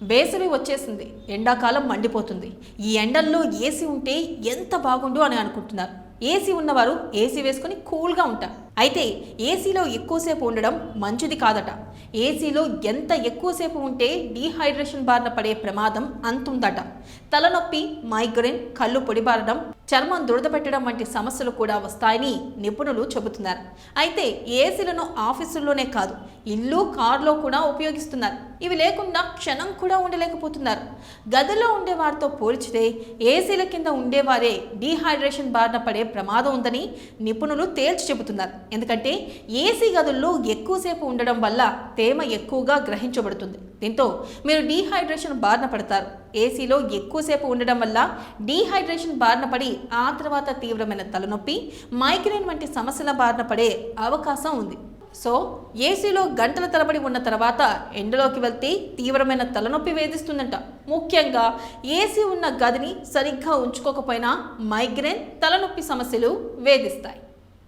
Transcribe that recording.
వేసవి వచ్చేసింది. ఎండాకాలం మండిపోతుంది. ఈ ఎండల్లో ఏసీ ఉంటే ఎంత బాగుండు అని అనుకుంటున్నారు. ఏసీ ఉన్నవారు ఏసీ వేసుకొని కూల్గా ఉంటారు. అయితే ఏసీలో ఎక్కువసేపు ఉండడం మంచిది కాదట. ఏసీలో ఎంత ఎక్కువసేపు ఉంటే డీహైడ్రేషన్ బారిన పడే ప్రమాదం అంతుందట. తలనొప్పి మైగ్రేన్ కళ్ళు పొడిబారడం చర్మం దురదపెట్టడం వంటి సమస్యలు కూడా వస్తాయని నిపుణులు చెబుతున్నారు. అయితే ఏసీలను ఆఫీసుల్లోనే కాదు ఇల్లు కారులో కూడా ఉపయోగిస్తున్నారు. ఇవి లేకుండా క్షణం కూడా ఉండలేకపోతున్నారు. గదిలో ఉండేవారితో పోల్చితే ఏసీల కింద ఉండేవారే డీహైడ్రేషన్ బారిన పడే ప్రమాదం ఉందని నిపుణులు తేల్చి చెబుతున్నారు. ఎందుకంటే ఏసీ గదుల్లో ఎక్కువసేపు ఉండడం వల్ల తేమ ఎక్కువగా గ్రహించబడుతుంది. దీంతో మీరు డీహైడ్రేషన్ బారిన పడతారు. ఏసీలో ఎక్కువసేపు ఉండడం వల్ల డీహైడ్రేషన్ బారిన పడి ఆ తర్వాత తీవ్రమైన తలనొప్పి మైగ్రేన్ వంటి సమస్యల బారిన పడే అవకాశం ఉంది. సో ఏసీలో గంటల తరబడి ఉన్న తర్వాత ఎండలోకి వెళ్తే తీవ్రమైన తలనొప్పి వేధిస్తుందంట. ముఖ్యంగా ఏసీ ఉన్న గదిని సరిగ్గా ఉంచుకోకపోయినా మైగ్రేన్ తలనొప్పి సమస్యలు వేధిస్తాయి.